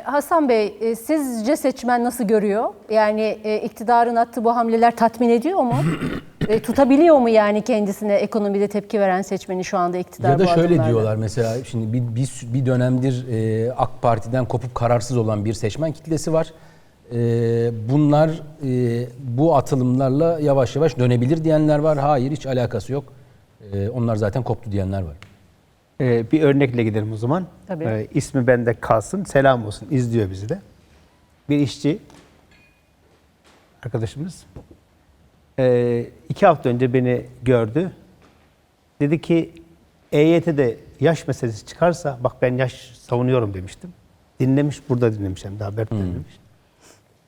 Ee, Hasan Bey, e, sizce seçmen nasıl görüyor? Yani e, iktidarın attığı bu hamleler tatmin ediyor mu? E, tutabiliyor mu yani kendisine ekonomide tepki veren seçmeni şu anda iktidar Ya da bu şöyle adımlarla? diyorlar mesela şimdi bir, bir, bir dönemdir e, AK Parti'den kopup kararsız olan bir seçmen kitlesi var. E, bunlar e, bu atılımlarla yavaş yavaş dönebilir diyenler var. Hayır hiç alakası yok. E, onlar zaten koptu diyenler var. Ee, bir örnekle gidelim o zaman. Tabii. Ee, ismi bende kalsın. Selam olsun. İzliyor bizi de. Bir işçi arkadaşımız ee, iki hafta önce beni gördü. Dedi ki EYT'de yaş meselesi çıkarsa bak ben yaş savunuyorum demiştim. Dinlemiş burada dinlemiş hem de haber dinlemiş.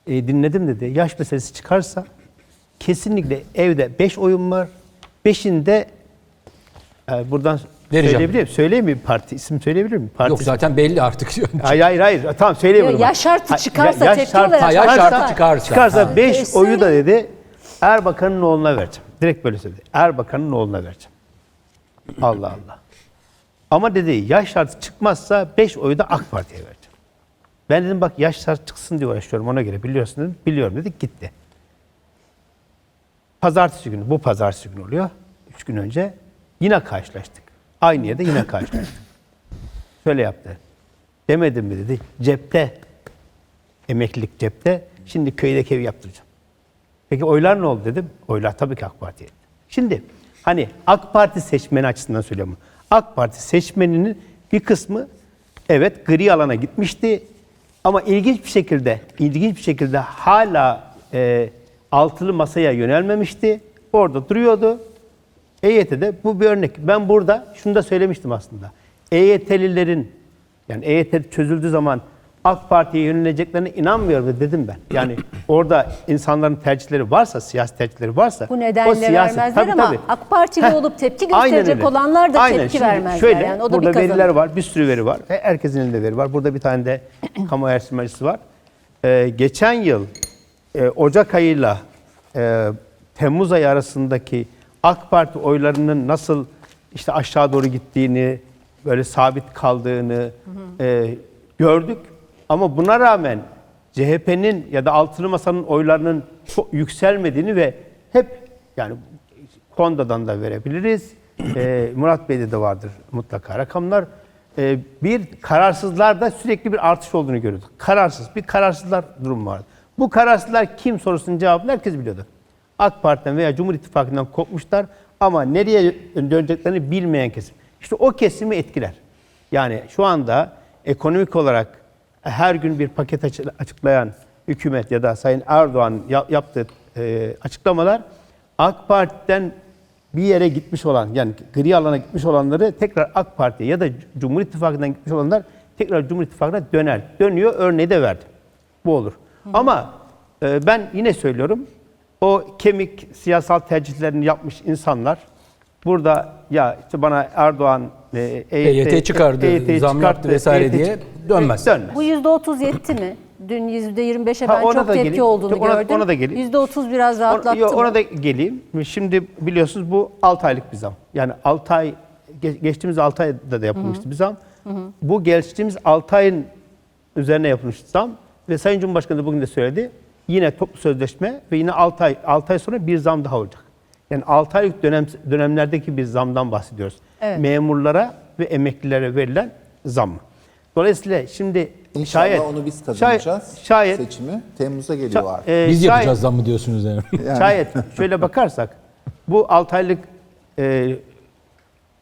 E, dinledim dedi. Yaş meselesi çıkarsa kesinlikle evde 5 oyun var. Beşinde e, buradan Vereceğim. söyleyebilir miyim? Söyleyeyim mi parti? İsim söyleyebilir miyim? Parti Yok zaten belli artık. Hayır hayır hayır. Tamam zaman. yaş şartı çıkarsa yaş tepki olarak Ha, yaş çıkarsa- şartı çıkarsa. Çıkarsa Ha. 5 E, oyu da dedi Erbakan'ın oğluna vereceğim. Direkt böyle söyledi. Erbakan'ın oğluna vereceğim. Allah Allah. Ama dedi yaş şartı çıkmazsa 5 oyu da AK Parti'ye vereceğim. Ben dedim bak yaş şartı çıksın diye uğraşıyorum ona göre biliyorsun dedim. Biliyorum dedik gitti. Pazartesi günü, bu pazartesi günü oluyor. Üç gün önce yine karşılaştık. Aynı yerde yine karşılaştık. Şöyle yaptı. Demedim mi dedi. Cepte, emeklilik cepte. Şimdi köydeki evi yaptıracağım. Peki oylar ne oldu dedim. Oylar tabii ki AK Parti'ye. Şimdi hani AK Parti seçmeni açısından söylüyorum. AK Parti seçmeninin bir kısmı evet gri alana gitmişti. Ama ilginç bir şekilde, ilginç bir şekilde hala e, altılı masaya yönelmemişti. Orada duruyordu. EYT'de bu bir örnek. Ben burada şunu da söylemiştim aslında. EYT'lilerin yani EYT çözüldüğü zaman AK Parti'ye yöneleceklerine inanmıyorum dedim ben. Yani orada insanların tercihleri varsa, siyasi tercihleri varsa Bu nedenle o siyaset- vermezler Tabii, ama tabii. AK Partili Heh, olup tepki gösterecek olanlar da Aynen. tepki Şimdi vermezler. Şöyle, yani o da burada bir veriler var, bir sürü veri var. Ve Herkesin elinde veri var. Burada bir tane de kamu araştırmacısı var. Ee, geçen yıl e, Ocak ayıyla e, Temmuz ayı arasındaki AK Parti oylarının nasıl işte aşağı doğru gittiğini, böyle sabit kaldığını e, gördük. Ama buna rağmen CHP'nin ya da Altılı Masa'nın oylarının çok yükselmediğini ve hep yani Konda'dan da verebiliriz. Ee, Murat Bey'de de vardır mutlaka rakamlar. Ee, bir kararsızlarda sürekli bir artış olduğunu görüyorduk. Kararsız, bir kararsızlar durum vardı. Bu kararsızlar kim sorusunun cevabını herkes biliyordu. AK Parti'den veya Cumhur İttifakı'ndan kopmuşlar ama nereye döneceklerini bilmeyen kesim. İşte o kesimi etkiler. Yani şu anda ekonomik olarak her gün bir paket açı- açıklayan hükümet ya da Sayın Erdoğan ya- yaptığı e, açıklamalar AK Parti'den bir yere gitmiş olan yani gri alana gitmiş olanları tekrar AK Parti'ye ya da Cumhur İttifakı'ndan gitmiş olanlar tekrar Cumhur İttifakı'na döner. Dönüyor örneği de verdim. Bu olur. Ama e, ben yine söylüyorum o kemik siyasal tercihlerini yapmış insanlar burada ya işte bana Erdoğan e, EYT çıkardı, EYT zam yaptı vesaire EYT diye çık- dönmez. Dönmez. Bu %30 yetti mi? Dün %25'e Ha, ben ona çok da tepki geleyim. olduğunu Ona- gördüm. ona da geleyim. %30 biraz Ona, rahatlattı yo, mı? ona da geleyim. Şimdi biliyorsunuz bu 6 aylık bir zam. Yani 6 ay ge- geçtiğimiz 6 ayda da yapılmıştı bir zam. Bu geçtiğimiz 6 ayın üzerine yapılmış zam ve Sayın Cumhurbaşkanı da bugün de söyledi. Yine toplu sözleşme ve yine 6 ay 6 ay sonra bir zam daha olacak. Yani 6 aylık dönem dönemlerdeki bir zamdan bahsediyoruz. Evet. Memurlara ve emeklilere verilen zam. Dolayısıyla şimdi İnşallah şayet onu biz kazanacağız. Şayet, Seçimi Temmuz'a geliyor artık. e, Biz şayet- yapacağız zam mı diyorsunuz yani? Yani- Şayet şöyle bakarsak bu 6 aylık e,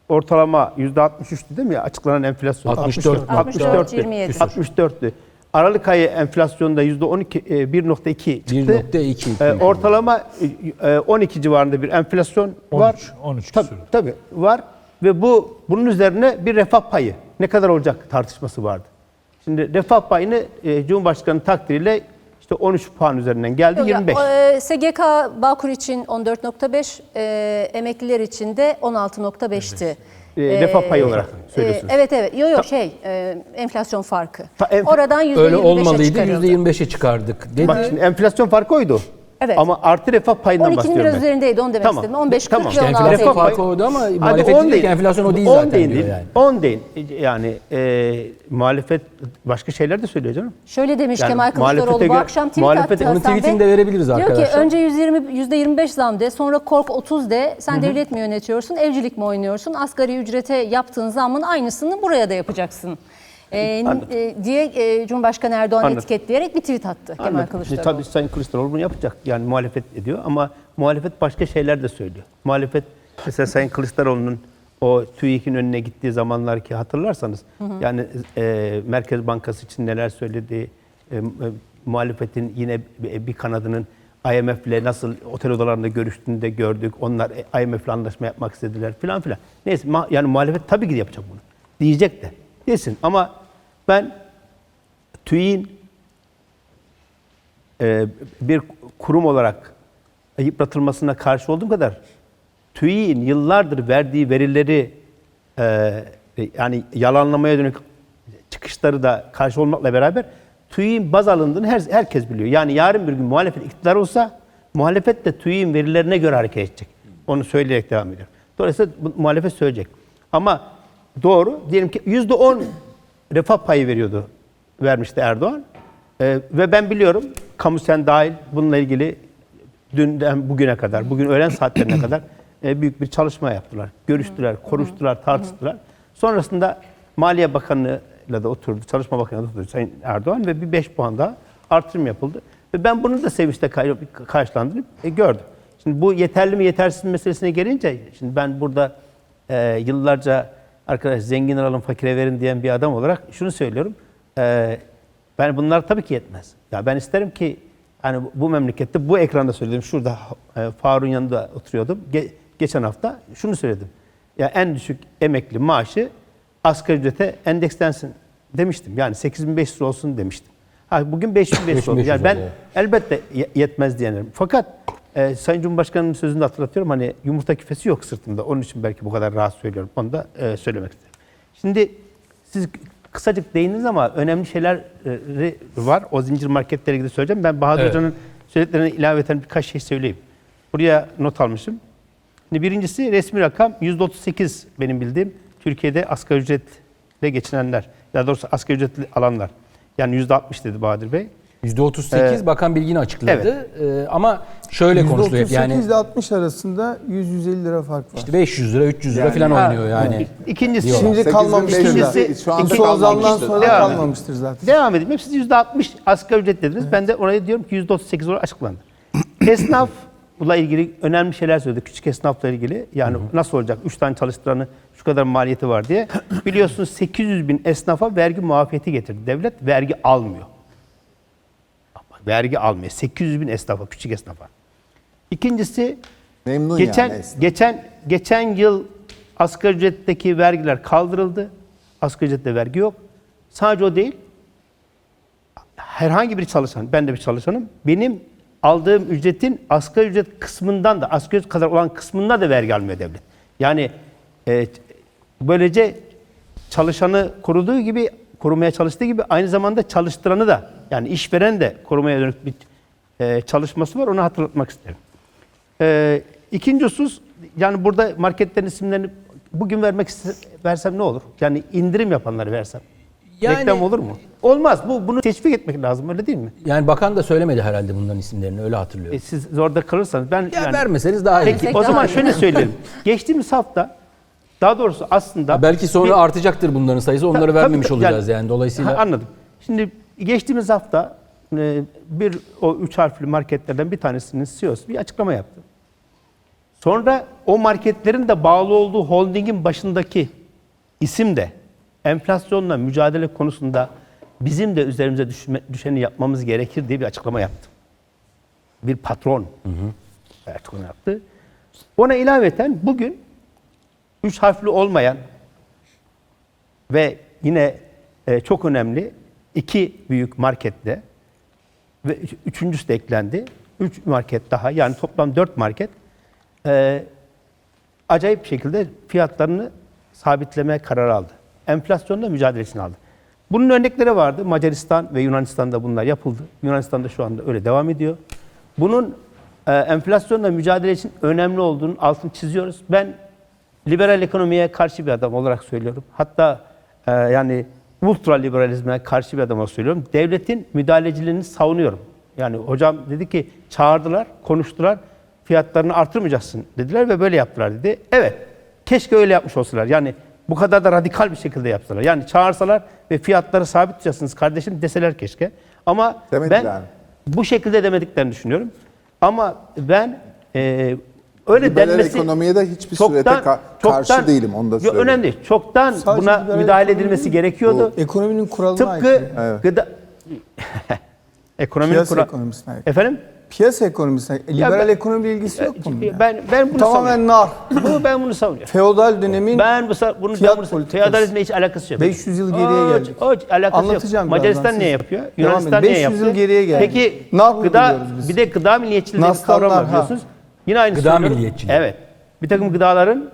ortalama %63'tü değil mi? Açıklanan enflasyon. 64. 64, 27. 64'tü. Aralık ayı enflasyonda %12 e, 1.2 çıktı. 1.2. E, ortalama e, 12 civarında bir enflasyon var. 13 Tabii, küsur. tabii var ve bu bunun üzerine bir refah payı ne kadar olacak tartışması vardı. Şimdi refah payını e, Cumhurbaşkanı takdiriyle işte 13 puan üzerinden geldi Yok ya, 25. o, e, SGK Bağkur için 14.5, e, emekliler için de 16.5'ti. E, refah payı olarak söylüyorsunuz. E, evet evet. Yok yok şey e, enflasyon farkı. Ta- enf- Oradan %25'e Öyle olmalıydı çıkarıldı. %25'e çıkardık dedi. Bak şimdi enflasyon farkı oydu. Evet. Ama artı refah payından 12'nin bahsediyorum biraz ben. üzerindeydi onu demek istedim. 15, 40 ve İşte 16 enflasyon Eylül. farkı oydu ama muhalefet 10 diyor ki enflasyon o değil 10 zaten değil, diyor yani. 10 değil. Yani e, muhalefet başka şeyler de söylüyor canım. Şöyle demiş Yani Kemal Kılıçdaroğlu muhalefete bu göre- akşam tweet muhalefete- attı Onun tweetini de verebiliriz Diyor ki arkadaşlar. önce 120 %25 zam de sonra kork 30 de sen devlet mi yönetiyorsun evcilik mi oynuyorsun asgari ücrete yaptığın zamın aynısını buraya da yapacaksın. Ee, e, diye e, Cumhurbaşkanı Erdoğan Anladım. etiketleyerek bir tweet attı Kemal Anladım. Kılıçdaroğlu. Tabii Sayın Kılıçdaroğlu bunu yapacak. Yani muhalefet ediyor ama muhalefet başka şeyler de söylüyor. Muhalefet mesela Sayın Kılıçdaroğlu'nun o TÜİK'in önüne gittiği zamanlar ki hatırlarsanız yani e, Merkez Bankası için neler söyledi, e, e, muhalefetin yine bir, bir kanadının IMF'le nasıl otel odalarında görüştüğünü de gördük. Onlar e, IMF'le anlaşma yapmak istediler filan filan. Neyse yani muhalefet tabii ki yapacak bunu. Diyecek de. Desin ama ben TÜİK'in e, bir kurum olarak yıpratılmasına karşı olduğum kadar TÜİ'nin yıllardır verdiği verileri e, yani yalanlamaya dönük çıkışları da karşı olmakla beraber TÜİ'nin baz alındığını her, herkes biliyor. Yani yarın bir gün muhalefet iktidar olsa muhalefet de TÜİ'nin verilerine göre hareket edecek. Onu söyleyerek devam ediyorum. Dolayısıyla bu, muhalefet söyleyecek. Ama doğru diyelim ki yüzde on refah payı veriyordu vermişti Erdoğan. Ee, ve ben biliyorum kamu sen dahil bununla ilgili dünden bugüne kadar, bugün öğlen saatlerine kadar e, büyük bir çalışma yaptılar. Görüştüler, konuştular, tartıştılar. Sonrasında Maliye Bakanı'yla da oturdu, Çalışma Bakanı'yla da oturdu Sayın Erdoğan ve bir 5 puan daha artırım yapıldı. Ve ben bunun da sevinçle karşılandığını e, gördüm. Şimdi bu yeterli mi yetersiz mi meselesine gelince, şimdi ben burada e, yıllarca arkadaş zengin alın fakire verin diyen bir adam olarak şunu söylüyorum. E, ben bunlar tabii ki yetmez. Ya ben isterim ki hani bu memlekette bu ekranda söyledim. Şurada e, Faruk'un yanında oturuyordum. Ge- geçen hafta şunu söyledim. Ya en düşük emekli maaşı asgari ücrete endekslensin demiştim. Yani 8500 olsun demiştim. Ha, bugün 5500 oldu. 5500 Yani ben elbette ye- yetmez diyenim. Fakat e, Sayın Cumhurbaşkanı'nın sözünü hatırlatıyorum. Hani yumurta küfesi yok sırtımda. Onun için belki bu kadar rahat söylüyorum. Onu da e, söylemek istedim. Şimdi siz kısacık değindiniz ama önemli şeyler e, var. O zincir marketlere ilgili söyleyeceğim. Ben Bahadır Evet. Hoca'nın söylediklerine ilaveten birkaç şey söyleyeyim. Buraya not almışım. Şimdi birincisi resmi rakam %38 benim bildiğim. Türkiye'de asgari ücretle geçinenler. Daha doğrusu asgari ücretli alanlar. Yani %60 dedi Bahadır Bey. %38 Bakan Bilgin açıkladı. Ee, ama şöyle konuşuluyor hep yani %38 ile 60 arasında 100-150 lira fark var. işte 500 lira 300 lira Yani- falan Ha, oynuyor yani. İkincisi, Diyorlar. Şimdi 8500 kalmamıştır. İkincisi- Şu anda son zamdan sonra Devam kalmamıştır zaten. Devam edeyim. Hep siz %60 asgari ücret dediniz. Ben de oraya diyorum ki %38 olarak açıklandı. Esnafla ilgili önemli şeyler söyledi. Küçük esnafla ilgili. Yani nasıl olacak? 3 tane çalıştıranı şu kadar maliyeti var diye. Biliyorsunuz 800 bin esnafa vergi muafiyeti getirdi. Devlet vergi almıyor. Vergi almıyor. 800 bin esnafa, küçük esnafa. İkincisi Memnun geçen yani esnaf. geçen geçen yıl asgari ücretteki vergiler kaldırıldı. Asgari ücrette vergi yok. Sadece o değil. Herhangi bir çalışan, ben de bir çalışanım. Benim aldığım ücretin asgari ücret kısmından da asgari ücret kadar olan kısmında da vergi almıyor devlet. Yani e, böylece çalışanı koruduğu gibi korumaya çalıştığı gibi aynı zamanda çalıştıranı da yani işveren de korumaya dönük bir e, çalışması var. Onu hatırlatmak isterim. Ee, ikinci husus, yani burada marketlerin isimlerini bugün vermek versem ne olur? Yani indirim yapanları versem. Yani- Reklam olur mu? Olmaz. Bu bunu teşvik etmek lazım öyle değil mi? Yani bakan da söylemedi herhalde bunların isimlerini öyle E, hatırlıyorum. siz zorda kalırsanız ben Ya yani- vermeseniz daha iyi. Peki o zaman şöyle söyleyelim. Geçtiğimiz hafta daha doğrusu aslında Belki sonra bir- artacaktır bunların sayısı. Onları Tabii, vermemiş tabii, olacağız yani. Dolayısıyla Ha, anladım. Şimdi geçtiğimiz hafta e, bir o üç harfli marketlerden bir tanesinin CEO'su bir açıklama yaptı. Sonra o marketlerin de bağlı olduğu holdingin başındaki isim de enflasyonla mücadele konusunda bizim de üzerimize düşme- düşeni yapmamız gerekir diye bir açıklama yaptı. Bir patron açıklama yaptı. Ona ilaveten bugün üç harfli olmayan ve yine e, çok önemli iki büyük markette ve üç- üçüncüsü de eklendi. Üç market daha yani toplam dört market e, acayip şekilde fiyatlarını sabitleme kararı aldı. Enflasyonla mücadelesini aldı. Bunun örnekleri vardı. Macaristan ve Yunanistan'da bunlar yapıldı. Yunanistan'da şu anda öyle devam ediyor. Bunun e, enflasyonla mücadele için önemli olduğunu altını çiziyoruz. Ben liberal ekonomiye karşı bir adam olarak söylüyorum. Hatta e, yani ultra liberalizme karşı bir adam olarak söylüyorum. Devletin müdahaleciliğini savunuyorum. Yani hocam dedi ki çağırdılar, konuştular. Fiyatlarını artırmayacaksın dediler ve böyle yaptılar dedi. Evet. Keşke öyle yapmış olsalar. Yani bu kadar da radikal bir şekilde yapsalar. Yani çağırsalar ve fiyatları sabit tutacaksınız kardeşim deseler keşke. Ama Demediler ben bu şekilde demediklerini düşünüyorum. Ama ben e, öyle Liberal denmesi ekonomiye de hiçbir surete ka- karşı değilim, onu da söyleyeyim. önemli değil. Çoktan Sadece buna müdahale edilmesi gerekiyordu. Ekonominin kuralına Tıpkı aykırı. gıda ekonominin Piyasa kura- ekonomisine aykırı. Efendim? Piyasa ekonomisine, liberal ben- ekonomiyle ilgisi yok bunun. ya. Ben ben bunu Tamamen savunuyorum. nar. Bu ben bunu savunuyorum. Feodal dönemin Ben bu bunu Fiyat ben bunu feodalizmle hiç alakası yok. 500 yıl geriye O- geldik. O, alakası Anlatacağım yok. Macaristan ne yapıyor? Yunanistan ne 500 yaptı? yıl geriye geldik. Peki Nar gıda bir de gıda milliyetçiliği diye bir Naslanlar, kavram var ha. biliyorsunuz. Yine aynı Gıda milliyetçiliği. Evet. Bir takım gıdaların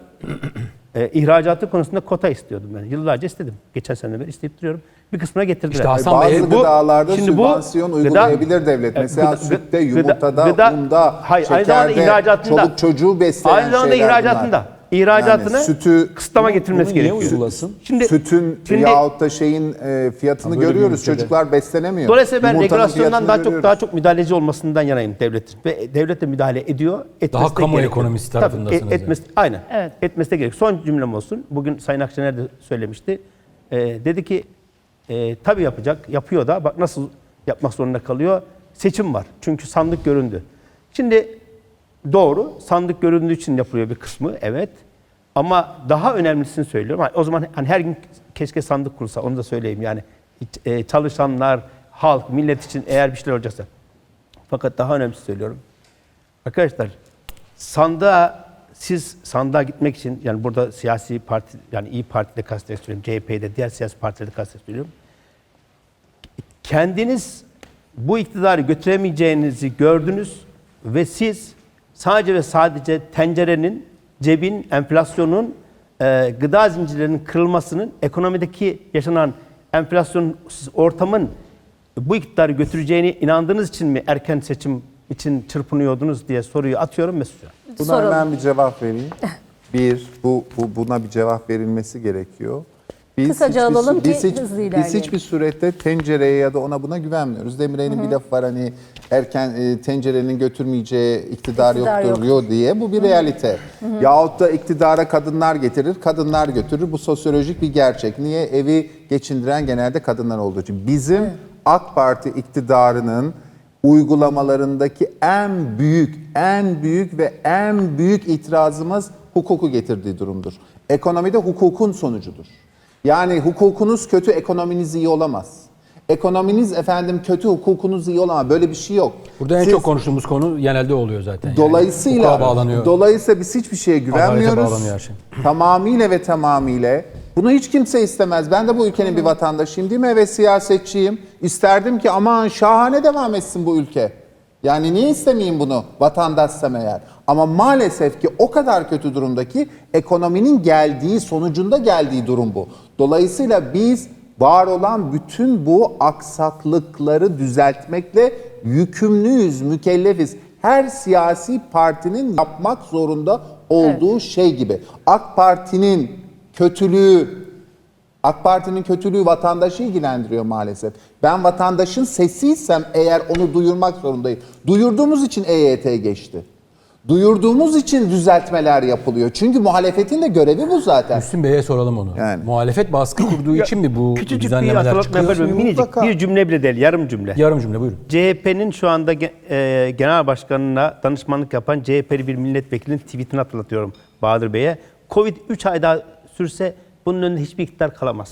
e, ihracatı konusunda kota istiyordum ben. Yıllarca istedim. Geçen sene beri isteyip duruyorum. Bir kısmına getirdiler. İşte Hasan Bazı Bey, bu- gıdalarda şimdi bu sübvansiyon gıda- uygulayabilir devlet. E, Mesela gıda- sütte, gıda- yumurtada, gıda- unda, Hayır, aynı zamanda şekerde, ihracatında. çoluk çocuğu besleyen Aynı zamanda şeyler ihracatında. bunlar. İhracatını Yani sütü, kısıtlama getirmesi niye gerekiyor. uygulasın? Şimdi, sütün şimdi yahut da şeyin e, fiyatını görüyoruz. Çocuklar beslenemiyor. Dolayısıyla ben Yumurtanın regülasyondan daha çok daha çok müdahaleci olmasından yanayım devletin. Ve devlet de müdahale ediyor. Etmesi Daha de kamu gerekiyor. ekonomisi Tabii, tarafındasınız e- etmesi, aynen. Evet. Etmesi de gerek. Son cümlem olsun. Bugün Sayın Akşener de söylemişti. Ee, dedi ki e, tabii yapacak. Yapıyor da. Bak nasıl yapmak zorunda kalıyor. Seçim var. Çünkü sandık göründü. Şimdi doğru. Sandık göründüğü için yapılıyor bir kısmı. Evet. Ama daha önemlisini söylüyorum. O zaman hani her gün keşke sandık kurulsa. Onu da söyleyeyim. Yani e, çalışanlar, halk, millet için eğer bir şeyler olacaksa. Fakat daha önemlisi söylüyorum. Arkadaşlar sandığa siz sandığa gitmek için yani burada siyasi parti yani İyi Parti'de kastederek söylüyorum. CHP'de diğer siyasi partilerde kastederek söylüyorum. Kendiniz bu iktidarı götüremeyeceğinizi gördünüz ve siz sadece ve sadece tencerenin, cebin, enflasyonun, e, gıda zincirlerinin kırılmasının, ekonomideki yaşanan enflasyon ortamın bu iktidarı götüreceğine inandığınız için mi erken seçim için çırpınıyordunuz diye soruyu atıyorum Mesut'a. Buna Soralım. hemen bir cevap vereyim. Bir, bu, bu buna bir cevap verilmesi gerekiyor. Biz Kısaca alalım ki biz hiç- hızlı Biz ilerleyelim. hiçbir surette tencereye ya da ona buna güvenmiyoruz. Demirel'in bir lafı var hani erken e, tencerenin götürmeyeceği iktidar, İktidar yoktur diyor diye. Bu bir realite. Yahut da iktidara kadınlar getirir, kadınlar götürür. Bu sosyolojik bir gerçek. Niye? Evi geçindiren genelde kadınlar olduğu için. Bizim AK Parti iktidarının uygulamalarındaki en büyük, en büyük ve en büyük itirazımız hukuku getirdiği durumdur. Ekonomide hukukun sonucudur. Yani hukukunuz kötü, ekonominiz iyi olamaz. Ekonominiz efendim kötü, hukukunuz iyi olamaz. Böyle bir şey yok. Burada en Siz- çok konuştuğumuz konu genelde oluyor zaten. yani. Dolayısıyla Hukuka bağlanıyor. dolayısıyla biz hiçbir şeye güvenmiyoruz. bağlanıyor her şey. Tamamıyla ve tamamıyla. Bunu hiç kimse istemez. Ben de bu ülkenin bir vatandaşıyım değil mi? Ve siyasetçiyim. İsterdim ki aman şahane devam etsin bu ülke. Yani niye istemeyeyim bunu vatandaşsam eğer? Ama maalesef ki o kadar kötü durumdaki ekonominin geldiği, sonucunda geldiği durum bu. Dolayısıyla biz var olan bütün bu aksaklıkları düzeltmekle yükümlüyüz, mükellefiz. Her siyasi partinin yapmak zorunda olduğu şey gibi. AK Parti'nin kötülüğü, AK Parti'nin kötülüğü vatandaşı ilgilendiriyor maalesef. Ben vatandaşın sesiysem eğer onu duyurmak zorundayım. Duyurduğumuz için EYT geçti. Duyurduğumuz için düzeltmeler yapılıyor. Çünkü muhalefetin de görevi bu zaten. Müslüm Bey'e soralım onu. Yani. Muhalefet baskı kurduğu için mi bu Küçücük bir düzenlemeler hatırlatma çıkıyor? yapabilirim. Minicik Mutlaka. bir cümle bile değil, yarım cümle. Yarım cümle buyurun. CHP'nin şu anda e, genel başkanına danışmanlık yapan CHP'li bir milletvekilinin tweetini hatırlatıyorum Bahadır Bey'e. Covid 3 ay daha sürse bunun önünde hiçbir iktidar kalamaz.